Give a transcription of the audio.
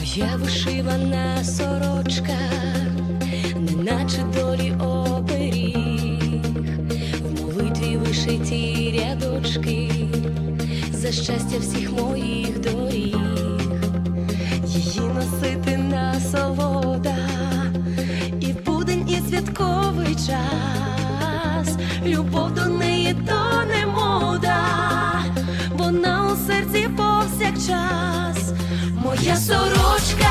Моя вишивана сорочка, неначе долі оберіг, в молитві вишиті рядочки, за щастя всіх моїх доріг, її носити насолода, і будень, і святковий час, любов до неї то не мода, вона у серці повсякчас. Моя сорочка